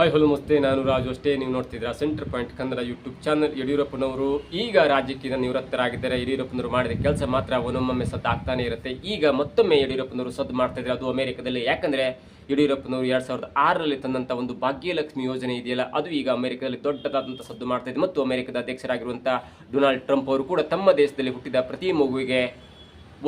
Hi hello ನಮಸ್ತೆ ನಾನು ರಾಜು ಅಷ್ಟೇ, ನೀವು ನೋಡ್ತಿದ್ದೀರಾ center point Kannada YouTube channel ಯಡಿಯೂರಪ್ಪನವರು. ಈಗ ರಾಜಕೀಯದ ನಿವೃತ್ತರಾಗಿದ್ದಾರೆ. ಯಡಿಯೂರಪ್ಪನವರು ಮಾಡಿದ ಕೆಲಸ ಮಾತ್ರ ಒಂದೊಮ್ಮೆ ಸದ್ದು ಆಗ್ತಾನೆ ಇರುತ್ತೆ. ಈಗ ಮತ್ತೊಮ್ಮೆ ಯಡಿಯೂರಪ್ಪನವರು ಸದ್ದು ಮಾಡ್ತಾ ಇದ್ದಾರೆ ಅದು ಅಮೆರಿಕದಲ್ಲಿ. ಯಾಕಂದ್ರೆ ಯಡಿಯೂರಪ್ಪನವರು ಎರಡು ಸಾವಿರದ ಆರರಲ್ಲಿ ತಂದಂತ ಒಂದು ಭಾಗ್ಯಲಕ್ಷ್ಮಿ ಯೋಜನೆ ಇದೆಯಲ್ಲ, ಅದು ಈಗ ಅಮೆರಿಕದಲ್ಲಿ ದೊಡ್ಡದಾದಂಥ ಸದ್ದು ಮಾಡ್ತಾ ಮತ್ತು ಅಮೆರಿಕದ ಅಧ್ಯಕ್ಷರಾಗಿರುವಂಥ ಡೊನಾಲ್ಡ್ ಟ್ರಂಪ್ ಅವರು ಕೂಡ ತಮ್ಮ ದೇಶದಲ್ಲಿ ಹುಟ್ಟಿದ ಪ್ರತಿ ಮಗುವಿಗೆ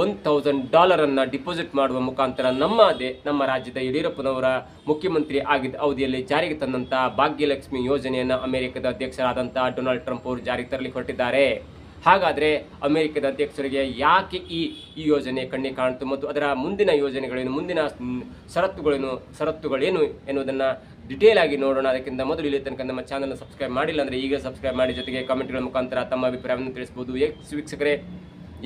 ಒನ್ ತೌಸಂಡ್ ಡಾಲರನ್ನು ಡಿಪಾಸಿಟ್ ಮಾಡುವ ಮುಖಾಂತರ ನಮ್ಮ ದೇ ನಮ್ಮ ರಾಜ್ಯದ ಯಡಿಯೂರಪ್ಪನವರ ಮುಖ್ಯಮಂತ್ರಿ ಆಗಿದ್ದ ಅವಧಿಯಲ್ಲಿ ಜಾರಿಗೆ ತಂದಂತಹ ಭಾಗ್ಯಲಕ್ಷ್ಮಿ ಯೋಜನೆಯನ್ನು ಅಮೆರಿಕದ ಅಧ್ಯಕ್ಷರಾದಂತಹ ಡೊನಾಲ್ಡ್ ಟ್ರಂಪ್ ಅವರು ಜಾರಿಗೆ ತರಲಿ ಹೊರಟಿದ್ದಾರೆ. ಹಾಗಾದರೆ ಅಮೆರಿಕದ ಅಧ್ಯಕ್ಷರಿಗೆ ಯಾಕೆ ಈ ಈ ಯೋಜನೆ ಕಣ್ಣಿ ಕಾಣ್ತು ಮತ್ತು ಅದರ ಮುಂದಿನ ಯೋಜನೆಗಳೇನು, ಮುಂದಿನ ಷರತ್ತುಗಳೇನು ಷರತ್ತುಗಳೇನು ಎನ್ನುವುದನ್ನು ಡಿಟೇಲ್ ಆಗಿ ನೋಡೋಣ. ಅದಕ್ಕಿಂತ ಮೊದಲು ಇಲ್ಲಿ ತನಕ ನಮ್ಮ ಚಾನಲ್ನ ಸಬ್ಸ್ಕ್ರೈಬ್ ಮಾಡಿಲ್ಲ ಅಂದರೆ ಈಗ ಸಬ್ಸ್ಕ್ರೈಬ್ ಮಾಡಿ. ಜೊತೆಗೆ ಕಾಮೆಂಟ್ಗಳ ಮುಖಾಂತರ ತಮ್ಮ ಅಭಿಪ್ರಾಯವನ್ನು ತಿಳಿಸಬಹುದು. ಎಕ್ಸ್ ವೀಕ್ಷಕರೇ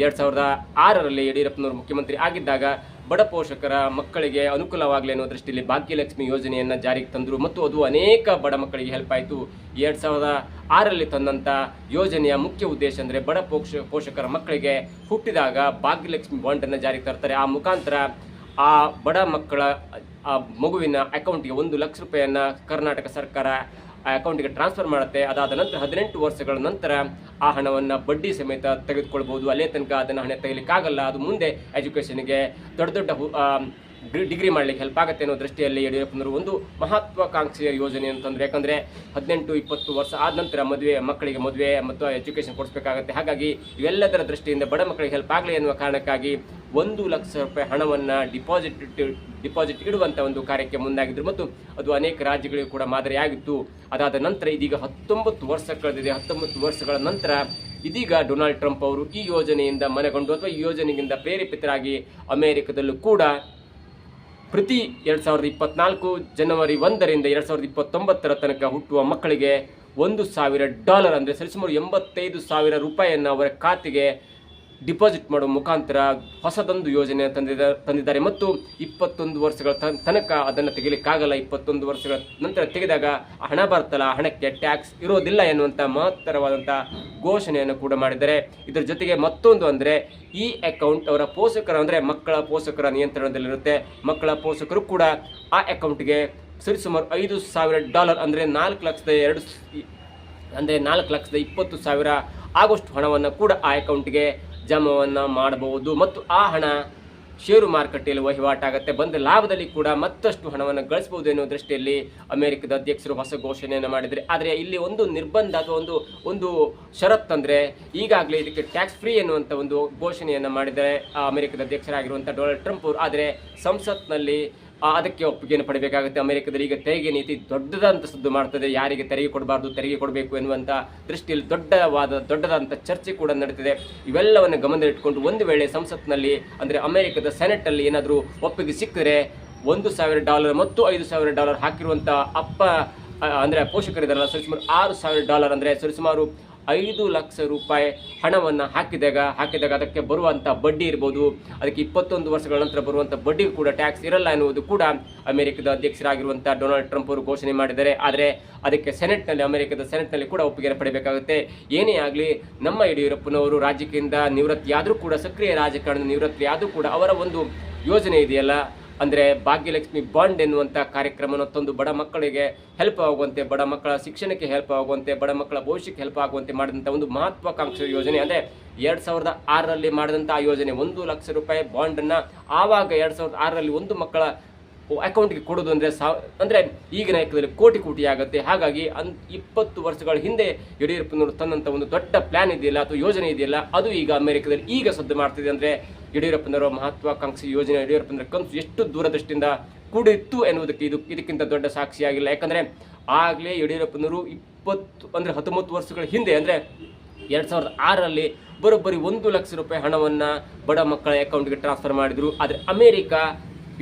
ಎರಡ್ ಸಾವಿರದ ಆರರಲ್ಲಿ ಯಡಿಯೂರಪ್ಪನವರು ಮುಖ್ಯಮಂತ್ರಿ ಆಗಿದ್ದಾಗ ಬಡ ಪೋಷಕರ ಮಕ್ಕಳಿಗೆ ಅನುಕೂಲವಾಗಲಿ ಅನ್ನೋ ದೃಷ್ಟಿಯಲ್ಲಿ ಭಾಗ್ಯಲಕ್ಷ್ಮಿ ಯೋಜನೆಯನ್ನು ಜಾರಿಗೆ ತಂದರು. ಮತ್ತು ಅದು ಅನೇಕ ಬಡ ಮಕ್ಕಳಿಗೆ ಹೆಲ್ಪ್ ಆಯಿತು. ಎರಡು ಸಾವಿರದ ಆರಲ್ಲಿ ತಂದಂಥ ಯೋಜನೆಯ ಮುಖ್ಯ ಉದ್ದೇಶ ಅಂದರೆ ಬಡ ಪೋಷ ಪೋಷಕರ ಮಕ್ಕಳಿಗೆ ಹುಟ್ಟಿದಾಗ ಭಾಗ್ಯಲಕ್ಷ್ಮಿ ಬಾಂಡನ್ನು ಜಾರಿಗೆ ತರ್ತಾರೆ. ಆ ಮುಖಾಂತರ ಆ ಬಡ ಮಕ್ಕಳ, ಆ ಮಗುವಿನ ಅಕೌಂಟ್ಗೆ ಒಂದು ಲಕ್ಷ ರೂಪಾಯಿಯನ್ನು ಕರ್ನಾಟಕ ಸರ್ಕಾರ ಆ ಅಕೌಂಟ್ಗೆ ಟ್ರಾನ್ಸ್ಫರ್ ಮಾಡುತ್ತೆ. ಅದಾದ ನಂತರ ಹದಿನೆಂಟು ವರ್ಷಗಳ ನಂತರ ಆ ಹಣವನ್ನ ಬಡ್ಡಿ ಸಮೇತ ತೆಗೆದುಕೊಳ್ಬಹುದು ಅಲ್ಲೇ ತನಕ ಅದನ್ನ ಹಣ ತೆಗಿಲಿಕ್ಕಾಗಲ್ಲ. ಅದು ಮುಂದೆ ಎಜುಕೇಷನ್ಗೆ ದೊಡ್ಡ ದೊಡ್ಡ ಡಿಗ್ರಿ ಮಾಡಲಿಕ್ಕೆ ಹೆಲ್ಪ್ ಆಗುತ್ತೆ ಅನ್ನೋ ದೃಷ್ಟಿಯಲ್ಲಿ ಯಡಿಯೂರಪ್ಪನವರು ಒಂದು ಮಹತ್ವಾಕಾಂಕ್ಷೆಯ ಯೋಜನೆ ಅಂತಂದರೆ, ಯಾಕಂದರೆ ಹದಿನೆಂಟು, ಇಪ್ಪತ್ತು ವರ್ಷ ಆದ ನಂತರ ಮದುವೆ, ಮಕ್ಕಳಿಗೆ ಮದುವೆ ಮತ್ತು ಎಜುಕೇಶನ್ ಕೊಡಿಸಬೇಕಾಗತ್ತೆ. ಹಾಗಾಗಿ ಇವೆಲ್ಲದರ ದೃಷ್ಟಿಯಿಂದ ಬಡ ಮಕ್ಕಳಿಗೆ ಹೆಲ್ಪ್ ಆಗಲಿ ಎನ್ನುವ ಕಾರಣಕ್ಕಾಗಿ ಒಂದು ಲಕ್ಷ ರೂಪಾಯಿ ಹಣವನ್ನು ಡಿಪಾಸಿಟ್ ಡಿಪಾಸಿಟ್ ಇಡುವಂಥ ಒಂದು ಕಾರ್ಯಕ್ಕೆ ಮುಂದಾಗಿದ್ದರು ಮತ್ತು ಅದು ಅನೇಕ ರಾಜ್ಯಗಳಿಗೂ ಕೂಡ ಮಾದರಿಯಾಗಿತ್ತು. ಅದಾದ ನಂತರ ಇದೀಗ ಹತ್ತೊಂಬತ್ತು ವರ್ಷ ಕಳೆದಿದೆ. ಹತ್ತೊಂಬತ್ತು ವರ್ಷಗಳ ನಂತರ ಇದೀಗ ಡೊನಾಲ್ಡ್ ಟ್ರಂಪ್ ಅವರು ಈ ಯೋಜನೆಯಿಂದ ಮನೆಗೊಂಡು ಅಥವಾ ಈ ಯೋಜನೆಯಿಂದ ಪ್ರೇರೇಪಿತರಾಗಿ ಅಮೆರಿಕದಲ್ಲೂ ಕೂಡ ಪ್ರತಿ ಎರಡು ಸಾವಿರದ ಇಪ್ಪತ್ನಾಲ್ಕು ಜನವರಿ ಒಂದರಿಂದ ಎರಡು ಸಾವಿರದ ಇಪ್ಪತ್ತೊಂಬತ್ತರ ತನಕ ಹುಟ್ಟುವ ಮಕ್ಕಳಿಗೆ ಒಂದು ಸಾವಿರ ಡಾಲರ್ ಅಂದರೆ ಸರಿಸುಮಾರು ಎಂಬತ್ತೈದು ಸಾವಿರ ರೂಪಾಯಿಯನ್ನು ಅವರ ಖಾತೆಗೆ ಡಿಪಾಸಿಟ್ ಮಾಡುವ ಮುಖಾಂತರ ಹೊಸದೊಂದು ಯೋಜನೆ ತಂದಿದ ತಂದಿದ್ದಾರೆ ಮತ್ತು ಇಪ್ಪತ್ತೊಂದು ವರ್ಷಗಳ ತನ್- ತನಕ ಅದನ್ನು ತೆಗಿಲಿಕ್ಕಾಗಲ್ಲ. ಇಪ್ಪತ್ತೊಂದು ವರ್ಷಗಳ ನಂತರ ತೆಗೆದಾಗ ಹಣ ಬರ್ತಲ್ಲ, ಹಣಕ್ಕೆ ಟ್ಯಾಕ್ಸ್ ಇರೋದಿಲ್ಲ ಎನ್ನುವಂಥ ಮಹತ್ತರವಾದಂಥ ಘೋಷಣೆಯನ್ನು ಕೂಡ ಮಾಡಿದ್ದಾರೆ. ಇದರ ಜೊತೆಗೆ ಮತ್ತೊಂದು ಅಂದರೆ ಈ ಅಕೌಂಟ್ ಅವರ ಪೋಷಕರ ಅಂದರೆ ಮಕ್ಕಳ ಪೋಷಕರ ನಿಯಂತ್ರಣದಲ್ಲಿರುತ್ತೆ. ಮಕ್ಕಳ ಪೋಷಕರು ಕೂಡ ಆ ಅಕೌಂಟ್ಗೆ ಸರಿಸುಮಾರು ಐದು ಸಾವಿರ ಡಾಲರ್ ಅಂದರೆ ನಾಲ್ಕು ಲಕ್ಷದ ಎರಡು ಅಂದರೆ ನಾಲ್ಕು ಲಕ್ಷದ ಇಪ್ಪತ್ತು ಸಾವಿರ ಆಗೋಷ್ಟು ಹಣವನ್ನು ಕೂಡ ಆ ಅಕೌಂಟ್ಗೆ ಜಮಾವನ್ನು ಮಾಡಬಹುದು. ಮತ್ತು ಆ ಹಣ ಷೇರು ಮಾರುಕಟ್ಟೆಯಲ್ಲಿ ವಹಿವಾಟಾಗುತ್ತೆ ಬಂದ ಲಾಭದಲ್ಲಿ ಕೂಡ ಮತ್ತಷ್ಟು ಹಣವನ್ನು ಗಳಿಸಬಹುದು ಎನ್ನುವ ದೃಷ್ಟಿಯಲ್ಲಿ ಅಮೆರಿಕದ ಅಧ್ಯಕ್ಷರು ಹೊಸ ಘೋಷಣೆಯನ್ನು ಮಾಡಿದರೆ ಆದರೆ ಇಲ್ಲಿ ಒಂದು ನಿರ್ಬಂಧ ಅಥವಾ ಒಂದು ಒಂದು ಷರತ್ತಂದರೆ ಈಗಾಗಲೇ ಇದಕ್ಕೆ ಟ್ಯಾಕ್ಸ್ ಫ್ರೀ ಎನ್ನುವಂಥ ಒಂದು ಘೋಷಣೆಯನ್ನು ಮಾಡಿದರೆ ಅಮೆರಿಕದ ಅಧ್ಯಕ್ಷರಾಗಿರುವಂಥ ಡೊನಾಲ್ಡ್ ಟ್ರಂಪ್ ಅವರು. ಆದರೆ ಸಂಸತ್ನಲ್ಲಿ ಅದಕ್ಕೆ ಒಪ್ಪಿಗೆಯನ್ನು ಪಡಬೇಕಾಗುತ್ತೆ. ಅಮೆರಿಕದಲ್ಲಿ ಈಗ ತೆರಿಗೆ ನೀತಿ ದೊಡ್ಡದಂತ ಸುದ್ದು ಮಾಡ್ತದೆ. ಯಾರಿಗೆ ತೆರಿಗೆ ಕೊಡಬಾರ್ದು, ತೆರಿಗೆ ಕೊಡಬೇಕು ಎನ್ನುವಂತ ದೃಷ್ಟಿಯಲ್ಲಿ ದೊಡ್ಡವಾದ ದೊಡ್ಡದಂತ ಚರ್ಚೆ ಕೂಡ ನಡೀತಿದೆ. ಇವೆಲ್ಲವನ್ನು ಗಮನದಲ್ಲಿಟ್ಟುಕೊಂಡು ಒಂದು ವೇಳೆ ಸಂಸತ್ನಲ್ಲಿ, ಅಂದ್ರೆ ಅಮೆರಿಕದ ಸೆನೆಟ್ ಅಲ್ಲಿ ಏನಾದರೂ ಒಪ್ಪಿಗೆ ಸಿಕ್ಕರೆ ಒಂದು ಸಾವಿರ ಡಾಲರ್ ಮತ್ತು ಐದು ಸಾವಿರ ಡಾಲರ್ ಹಾಕಿರುವಂತ ಅಪ್ಪ ಅಂದರೆ ಪೋಷಕರಿದಾರಲ್ಲ, ಸರಿಸುಮಾರು ಆರು ಸಾವಿರ ಡಾಲರ್ ಅಂದ್ರೆ ಸರಿಸುಮಾರು ಐದು ಲಕ್ಷ ರೂಪಾಯಿ ಹಣವನ್ನು ಹಾಕಿದಾಗ ಹಾಕಿದಾಗ ಅದಕ್ಕೆ ಬರುವಂಥ ಬಡ್ಡಿ ಇರ್ಬೋದು. ಅದಕ್ಕೆ ಇಪ್ಪತ್ತೊಂದು ವರ್ಷಗಳ ನಂತರ ಬರುವಂಥ ಬಡ್ಡಿ ಕೂಡ ಟ್ಯಾಕ್ಸ್ ಇರಲ್ಲ ಎನ್ನುವುದು ಕೂಡ ಅಮೆರಿಕದ ಅಧ್ಯಕ್ಷರಾಗಿರುವಂಥ ಡೊನಾಲ್ಡ್ ಟ್ರಂಪ್ ಅವರು ಘೋಷಣೆ ಮಾಡಿದ್ದಾರೆ. ಆದರೆ ಅದಕ್ಕೆ ಸೆನೆಟ್ನಲ್ಲಿ, ಅಮೆರಿಕದ ಸೆನೆಟ್ನಲ್ಲಿ ಕೂಡ ಒಪ್ಪಿಗೆ ಪಡೆಯಬೇಕಾಗುತ್ತೆ. ಏನೇ ಆಗಲಿ, ನಮ್ಮ ಯಡಿಯೂರಪ್ಪನವರು ರಾಜಕೀಯದಿಂದ ನಿವೃತ್ತಿಯಾದರೂ ಕೂಡ, ಸಕ್ರಿಯ ರಾಜಕಾರಣದ ನಿವೃತ್ತಿಯಾದರೂ ಕೂಡ ಅವರ ಒಂದು ಯೋಜನೆ ಇದೆಯಲ್ಲ ಅಂದ್ರೆ ಭಾಗ್ಯಲಕ್ಷ್ಮಿ ಬಾಂಡ್ ಎನ್ನುವಂಥ ಕಾರ್ಯಕ್ರಮವನ್ನು ತಂದು ಬಡ ಮಕ್ಕಳಿಗೆ ಹೆಲ್ಪ್ ಆಗುವಂತೆ, ಬಡ ಮಕ್ಕಳ ಶಿಕ್ಷಣಕ್ಕೆ ಹೆಲ್ಪ್ ಆಗುವಂತೆ, ಬಡ ಮಕ್ಕಳ ಭವಿಷ್ಯಕ್ಕೆ ಹೆಲ್ಪ್ ಆಗುವಂತೆ ಮಾಡಿದಂಥ ಒಂದು ಮಹತ್ವಾಕಾಂಕ್ಷೆ ಯೋಜನೆ. ಅಂದರೆ ಎರಡು ಸಾವಿರದ ಆರರಲ್ಲಿ ಮಾಡಿದಂಥ ಆ ಯೋಜನೆ ಒಂದು ಲಕ್ಷ ರೂಪಾಯಿ ಬಾಂಡನ್ನು ಆವಾಗ ಎರಡು ಸಾವಿರದ ಆರರಲ್ಲಿ ಒಂದು ಮಕ್ಕಳ ಅಕೌಂಟ್ಗೆ ಕೊಡೋದು ಅಂದರೆ ಸಾ ಅಂದರೆ ಈಗಿನ ಲೆಕ್ಕದಲ್ಲಿ ಕೋಟಿ ಕೋಟಿ ಆಗುತ್ತೆ. ಹಾಗಾಗಿ ಅನ್ ಇಪ್ಪತ್ತು ವರ್ಷಗಳ ಹಿಂದೆ ಯಡಿಯೂರಪ್ಪನವರು ತನ್ನಂಥ ಒಂದು ದೊಡ್ಡ ಪ್ಲ್ಯಾನ್ ಇದೆಯಲ್ಲ ಅಥವಾ ಯೋಜನೆ ಇದೆಯಲ್ಲ, ಅದು ಈಗ ಅಮೆರಿಕದಲ್ಲಿ ಈಗ ಸದ್ದು ಮಾಡ್ತಿದೆ ಅಂದರೆ ಯಡಿಯೂರಪ್ಪನವರ ಮಹತ್ವಾಕಾಂಕ್ಷಿ ಯೋಜನೆ, ಯಡಿಯೂರಪ್ಪನವರ ಕನಸು ಎಷ್ಟು ದೂರದೃಷ್ಟಿಯಿಂದ ಕೂಡಿತ್ತು ಎನ್ನುವುದಕ್ಕೆ ಇದು ಇದಕ್ಕಿಂತ ದೊಡ್ಡ ಸಾಕ್ಷಿಯಾಗಿಲ್ಲ ಯಾಕಂದರೆ ಆಗಲೇ ಯಡಿಯೂರಪ್ಪನವರು ಇಪ್ಪತ್ತು ಅಂದರೆ ಹತ್ತೊಂಬತ್ತು ವರ್ಷಗಳ ಹಿಂದೆ ಅಂದರೆ ಎರಡು ಸಾವಿರದ ಆರರಲ್ಲಿ ಬರೋಬ್ಬರಿ ಒಂದು ಲಕ್ಷ ರೂಪಾಯಿ ಹಣವನ್ನು ಬಡ ಮಕ್ಕಳ ಅಕೌಂಟ್ಗೆ ಟ್ರಾನ್ಸ್ಫರ್ ಮಾಡಿದರು. ಆದರೆ ಅಮೆರಿಕ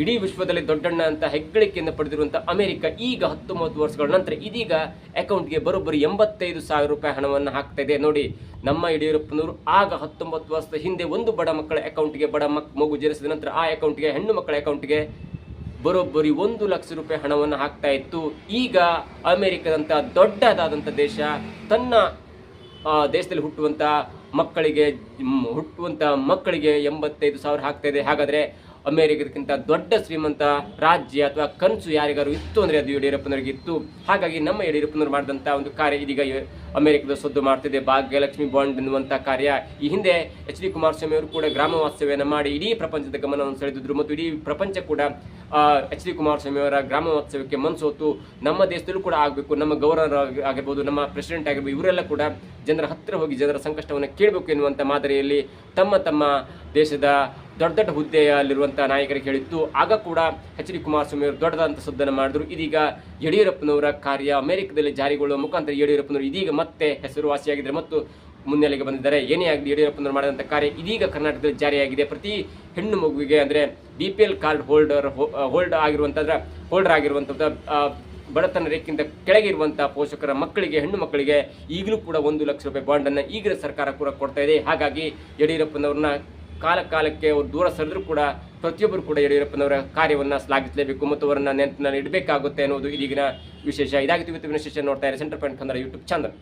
ಇಡೀ ವಿಶ್ವದಲ್ಲಿ ದೊಡ್ಡಣ್ಣ ಅಂತ ಹೆಗ್ಗಳಿಕೆಯನ್ನು ಪಡೆದಿರುವಂತಹ ಅಮೆರಿಕ ಈಗ ಹತ್ತೊಂಬತ್ತು ವರ್ಷಗಳ ನಂತರ ಇದೀಗ ಅಕೌಂಟ್ಗೆ ಬರೋಬ್ಬರಿ ಎಂಬತ್ತೈದು ಸಾವಿರ ರೂಪಾಯಿ ಹಣವನ್ನು ಹಾಕ್ತಾ ಇದೆ. ನೋಡಿ, ನಮ್ಮ ಯಡಿಯೂರಪ್ಪನವರು ಆಗ ಹತ್ತೊಂಬತ್ತು ವರ್ಷದ ಹಿಂದೆ ಒಂದು ಬಡ ಮಕ್ಕಳ ಅಕೌಂಟ್ಗೆ ಬಡ ಮಕ್, ಮಗು ಜನಿಸಿದ ನಂತರ ಆ ಅಕೌಂಟ್ಗೆ, ಹೆಣ್ಣು ಮಕ್ಕಳ ಅಕೌಂಟ್ಗೆ ಬರೋಬ್ಬರಿ ಒಂದು ಲಕ್ಷ ರೂಪಾಯಿ ಹಣವನ್ನು ಹಾಕ್ತಾ ಇತ್ತು. ಈಗ ಅಮೆರಿಕದಂತಹ ದೊಡ್ಡದಾದಂಥ ದೇಶ, ತನ್ನ ದೇಶದಲ್ಲಿ ಹುಟ್ಟುವಂತ ಮಕ್ಕಳಿಗೆ ಹುಟ್ಟುವಂಥ ಮಕ್ಕಳಿಗೆ ಎಂಬತ್ತೈದು ಸಾವಿರ ಹಾಕ್ತಾ ಇದೆ. ಹಾಗಾದ್ರೆ ಅಮೆರಿಕದಕ್ಕಿಂತ ದೊಡ್ಡ ಶ್ರೀಮಂತ ರಾಜ್ಯ ಅಥವಾ ಕನಸು ಯಾರಿಗಾರು ಇತ್ತು ಅಂದರೆ ಅದು ಯಡಿಯೂರಪ್ಪನವರಿಗೆ ಇತ್ತು. ಹಾಗಾಗಿ ನಮ್ಮ ಯಡಿಯೂರಪ್ಪನವರು ಮಾಡಿದಂಥ ಒಂದು ಕಾರ್ಯ ಇದೀಗ ಅಮೆರಿಕದ ಸದ್ದು ಮಾಡ್ತಿದೆ. ಭಾಗ್ಯಲಕ್ಷ್ಮಿ ಬಾಂಡ್ ಎನ್ನುವಂಥ ಕಾರ್ಯ. ಈ ಹಿಂದೆ ಎಚ್ ಡಿ ಕುಮಾರಸ್ವಾಮಿ ಅವರು ಕೂಡ ಗ್ರಾಮ ವಾಸ್ತವ್ಯನ ಮಾಡಿ ಇಡೀ ಪ್ರಪಂಚದ ಗಮನವನ್ನು ಸೆಳೆದಿದ್ರು ಮತ್ತು ಇಡೀ ಪ್ರಪಂಚ ಕೂಡ ಎಚ್ ಡಿ ಕುಮಾರಸ್ವಾಮಿ ಅವರ ಗ್ರಾಮ ವಾಸ್ತವ್ಯಕ್ಕೆ ಮನಸೋತು. ನಮ್ಮ ದೇಶದಲ್ಲೂ ಕೂಡ ಆಗಬೇಕು. ನಮ್ಮ ಗವರ್ನರ್ ಆಗಿ- ಆಗಿರ್ಬೋದು, ನಮ್ಮ ಪ್ರೆಸಿಡೆಂಟ್ ಆಗಿರ್ಬೋದು, ಇವರೆಲ್ಲ ಕೂಡ ಜನರ ಹತ್ತಿರ ಹೋಗಿ ಜನರ ಸಂಕಷ್ಟವನ್ನು ಕೇಳಬೇಕು ಎನ್ನುವಂಥ ಮಾದರಿಯಲ್ಲಿ ತಮ್ಮ ತಮ್ಮ ದೇಶದ ದೊಡ್ಡ ದೊಡ್ಡ ಹುದ್ದೆಯಲ್ಲಿರುವಂಥ ನಾಯಕರಿಗೆ ಹೇಳಿದ್ದು, ಆಗ ಕೂಡ ಎಚ್ ಡಿ ಕುಮಾರಸ್ವಾಮಿ ಅವರು ದೊಡ್ಡದಾದಂಥ ಸುದ್ದನ್ನು ಮಾಡಿದ್ರು. ಇದೀಗ ಯಡಿಯೂರಪ್ಪನವರ ಕಾರ್ಯ ಅಮೆರಿಕದಲ್ಲಿ ಜಾರಿಗೊಳ್ಳುವ ಮುಖಾಂತರ ಯಡಿಯೂರಪ್ಪನವರು ಇದೀಗ ಮತ್ತೆ ಹೆಸರುವಾಸಿಯಾಗಿದ್ದಾರೆ ಮತ್ತು ಮುನ್ನೆಲೆಗೆ ಬಂದಿದ್ದಾರೆ. ಏನೇ ಆಗಲಿ ಯಡಿಯೂರಪ್ಪನವರು ಮಾಡಿದಂಥ ಕಾರ್ಯ ಇದೀಗ ಕರ್ನಾಟಕದಲ್ಲಿ ಜಾರಿಯಾಗಿದೆ. ಪ್ರತಿ ಹೆಣ್ಣು ಮಗುವಿಗೆ ಅಂದರೆ B P L card holder hold ಆಗಿರುವಂಥದ್ರ holder ಆಗಿರುವಂಥದ್ದು ಬಡತನ ರೇಖೆಯಿಂದ ಕೆಳಗಿರುವಂಥ ಪೋಷಕರ ಮಕ್ಕಳಿಗೆ, ಹೆಣ್ಣು ಮಕ್ಕಳಿಗೆ ಈಗಲೂ ಕೂಡ ಒಂದು ಲಕ್ಷ ರೂಪಾಯಿ ಬಾಂಡನ್ನು ಈಗಿನ ಸರ್ಕಾರ ಕೂಡ ಕೊಡ್ತಾ ಇದೆ. ಹಾಗಾಗಿ ಯಡಿಯೂರಪ್ಪನವ್ರನ್ನ ಕಾಲ ಕಾಲಕ್ಕೆ ಅವರು ದೂರ ಸರಿದ್ರು ಕೂಡ ಪ್ರತಿಯೊಬ್ಬರು ಕೂಡ ಯಡಿಯೂರಪ್ಪನವರ ಕಾರ್ಯವನ್ನು ಶ್ಲಾಘಿಸಲೇಬೇಕು ಮತ್ತು ಅವರನ್ನ ನೆನಪಿನಲ್ಲಿ ಇಡಬೇಕಾಗುತ್ತೆ ಅನ್ನೋದು ಇದೀಗಿನ ವಿಶೇಷ. ಇದಾಗಿತ್ತು ವಿಶೇಷ ನೋಡ್ತಾ ಇದ್ದಾರೆ center point Kannada YouTube channel.